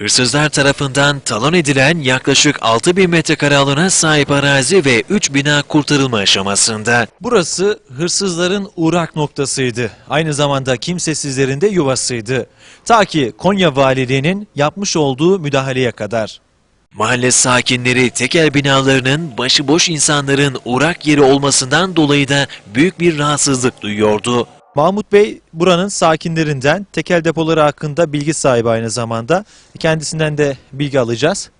Hırsızlar tarafından talon edilen yaklaşık 6000 metrekare alana sahip arazi ve 3 bina kurtarılma aşamasında. Burası hırsızların uğrak noktasıydı. Aynı zamanda kimsesizlerin de yuvasıydı. Ta ki Konya Valiliği'nin yapmış olduğu müdahaleye kadar. Mahalle sakinleri tekel binalarının başıboş insanların uğrak yeri olmasından dolayı da büyük bir rahatsızlık duyuyordu. Mahmut Bey buranın sakinlerinden tekel depoları hakkında bilgi sahibi aynı zamanda. Kendisinden de bilgi alacağız.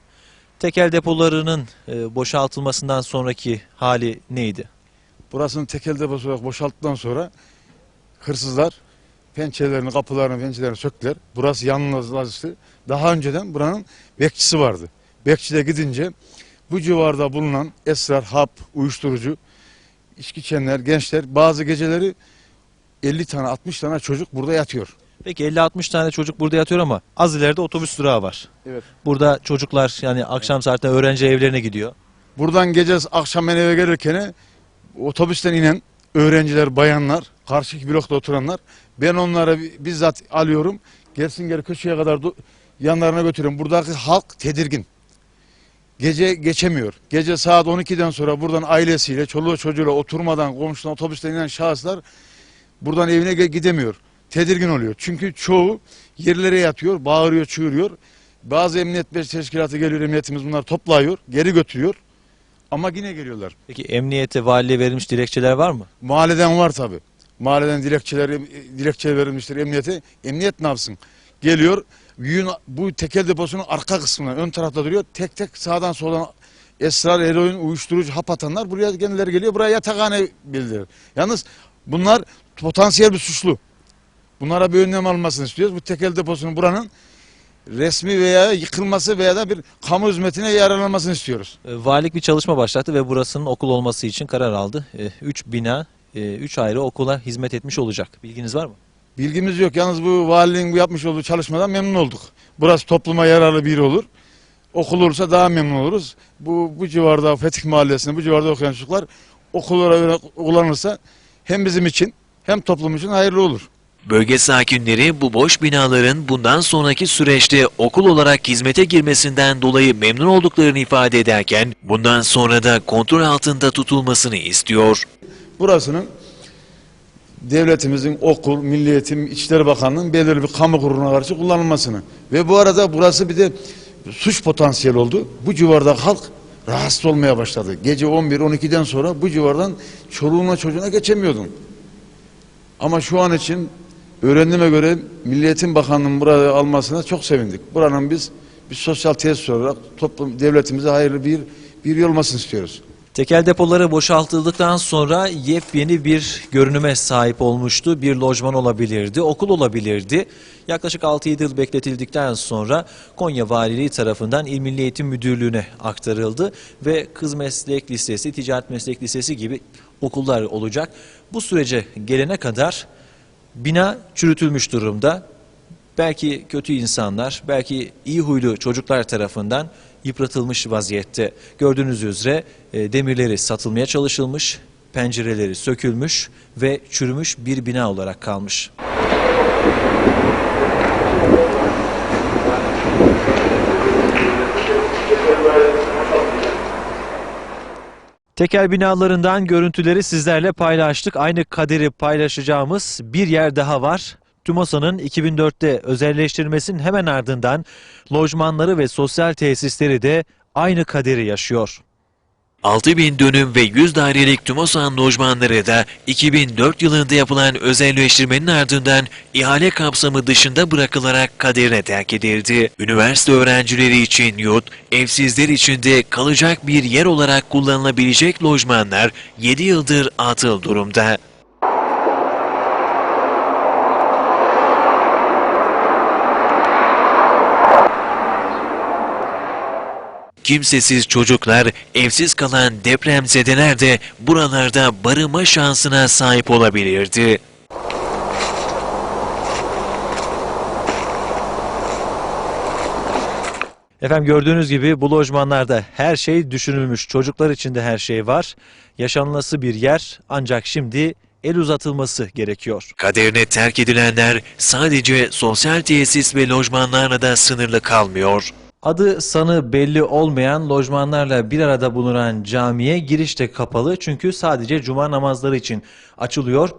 Tekel depolarının e, boşaltılmasından sonraki hali neydi? Burasını tekel deposu olarak boşalttıktan sonra hırsızlar pençelerini, kapılarını, pençelerini söktüler. Burası yalnızlaştı. Daha önceden buranın bekçisi vardı. Bekçide gidince bu civarda bulunan esrar, hap, uyuşturucu, içki içenler, gençler bazı geceleri 50 tane 60 tane çocuk burada yatıyor. Peki 50-60 tane çocuk burada yatıyor ama az ileride otobüs durağı var. Evet. Burada çocuklar yani akşam saatinde öğrenci evlerine gidiyor. Buradan gece akşam ben eve gelirken otobüsten inen öğrenciler, bayanlar, karşıki blokta oturanlar ben onları bizzat alıyorum. Gelsin geri köşeye kadar yanlarına götürüyorum. Buradaki halk tedirgin. Gece geçemiyor. Gece saat 12'den sonra buradan ailesiyle, çoluğu çocuğuyla oturmadan komşudan otobüsten inen şahıslar buradan evine gidemiyor. Tedirgin oluyor. Çünkü çoğu yerlere yatıyor, bağırıyor, çığırıyor. Bazı emniyet teşkilatı geliyor, emniyetimiz bunları toplayıyor, geri götürüyor. Ama yine geliyorlar. Peki emniyete, valiliğe verilmiş dilekçeler var mı? Mahalleden var tabi. Mahalleden dilekçeler, dilekçe verilmiştir emniyete. Emniyet ne yapsın? Geliyor, yün, bu tekel deposunun arka kısmına, ön tarafta duruyor. Tek tek sağdan soldan esrar, eroin, uyuşturucu, hap atanlar buraya kendileri geliyor. Buraya yatakhane bildirir. Yalnız bunlar potansiyel bir suçlu. Bunlara bir önlem alınmasını istiyoruz. Bu tekel deposunun buranın resmi veya yıkılması veya da bir kamu hizmetine yararlanmasını istiyoruz. E, Valilik bir çalışma başlattı ve burasının okul olması için karar aldı. 3 bina, 3 ayrı okula hizmet etmiş olacak. Bilginiz var mı? Bilgimiz yok. Yalnız bu valiliğin yapmış olduğu çalışmadan memnun olduk. Burası topluma yararlı bir olur. Okul olursa daha memnun oluruz. Bu, bu civarda Fetih Mahallesi'nde bu civarda okuyan çocuklar okullara kullanılırsa hem bizim için hem toplum için hayırlı olur. Bölge sakinleri bu boş binaların bundan sonraki süreçte okul olarak hizmete girmesinden dolayı memnun olduklarını ifade ederken bundan sonra da kontrol altında tutulmasını istiyor. Burasının devletimizin okul, Milli Eğitim, İçişleri Bakanlığı'nın belirli bir kamu kuruluna karşı kullanılmasını ve bu arada burası bir de suç potansiyeli oldu. Bu civarda halk rahatsız olmaya başladı. Gece 11-12'den sonra bu civardan çoluğuna çocuğuna geçemiyordun. Ama şu an için öğrendiğime göre Milli Eğitim Bakanlığı'nın burayı almasına çok sevindik. Buranın biz bir sosyal tesis olarak toplum devletimize hayırlı bir bir yer olmasını istiyoruz. Tekel depoları boşaltıldıktan sonra yepyeni bir görünüme sahip olmuştu. Bir lojman olabilirdi, okul olabilirdi. Yaklaşık 6-7 yıl bekletildikten sonra Konya Valiliği tarafından İl Milli Eğitim Müdürlüğü'ne aktarıldı ve Kız Meslek Lisesi, Ticaret Meslek Lisesi gibi okullar olacak. Bu sürece gelene kadar bina çürütülmüş durumda. Belki kötü insanlar, belki iyi huylu çocuklar tarafından yıpratılmış vaziyette. Gördüğünüz üzere e, demirleri satılmaya çalışılmış, pencereleri sökülmüş ve çürümüş bir bina olarak kalmış. Tekel binalarından görüntüleri sizlerle paylaştık. Aynı kaderi paylaşacağımız bir yer daha var. TÜMOSA'nın 2004'te özelleştirmesinin hemen ardından lojmanları ve sosyal tesisleri de aynı kaderi yaşıyor. 6000 dönüm ve 100 dairelik TÜMOSAN lojmanları da 2004 yılında yapılan özelleştirmenin ardından ihale kapsamı dışında bırakılarak kaderine terk edildi. Üniversite öğrencileri için yurt, evsizler için de kalacak bir yer olarak kullanılabilecek lojmanlar 7 yıldır atıl durumda. Kimsesiz çocuklar, evsiz kalan depremzedeler de buralarda barınma şansına sahip olabilirdi. Efendim gördüğünüz gibi bu lojmanlarda her şey düşünülmüş. Çocuklar için de her şey var. Yaşanılası bir yer ancak şimdi el uzatılması gerekiyor. Kaderine terk edilenler sadece sosyal tesis ve lojmanlarla da sınırlı kalmıyor. Adı sanı belli olmayan lojmanlarla bir arada bulunan camiye giriş de kapalı çünkü sadece cuma namazları için açılıyor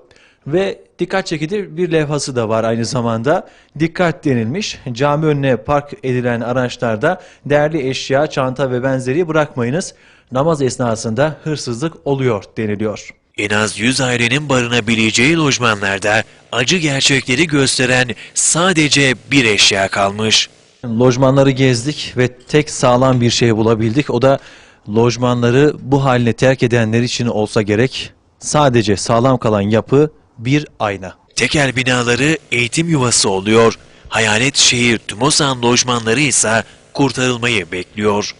ve dikkat çekici bir levhası da var aynı zamanda. Dikkat denilmiş. Cami önüne park edilen araçlarda değerli eşya, çanta ve benzeri bırakmayınız. Namaz esnasında hırsızlık oluyor deniliyor. En az 100 ailenin barınabileceği lojmanlarda acı gerçekleri gösteren sadece bir eşya kalmış. Lojmanları gezdik ve tek sağlam bir şey bulabildik. O da lojmanları bu haline terk edenler için olsa gerek. Sadece sağlam kalan yapı bir ayna. Tekel binaları eğitim yuvası oluyor. Hayalet şehir Tümosan lojmanları ise kurtarılmayı bekliyor.